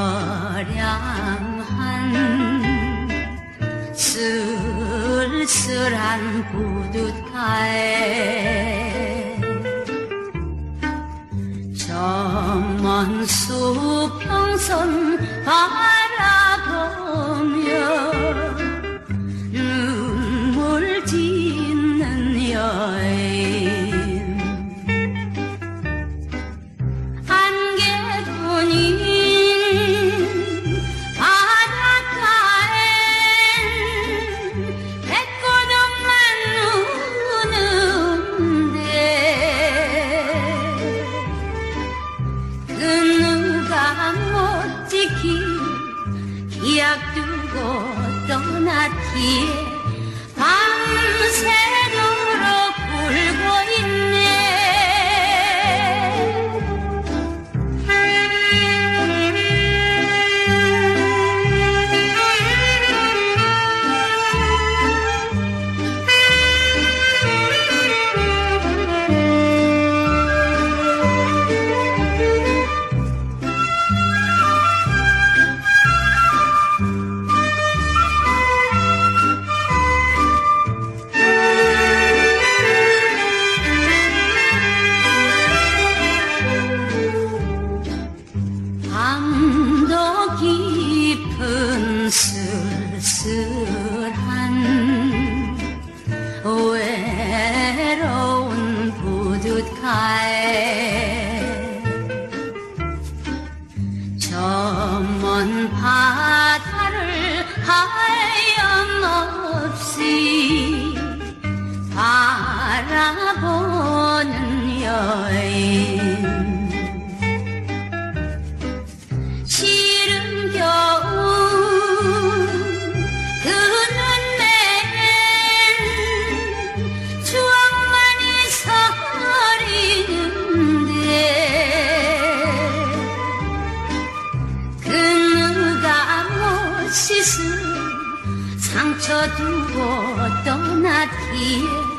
처량한 쓸쓸한 구두타에 저 먼 수평선 바라보 기약 두고 떠났기에 쓸쓸한 외로운 부둣가에 저 먼 바다를 하염없이 상처 두고 떠났기에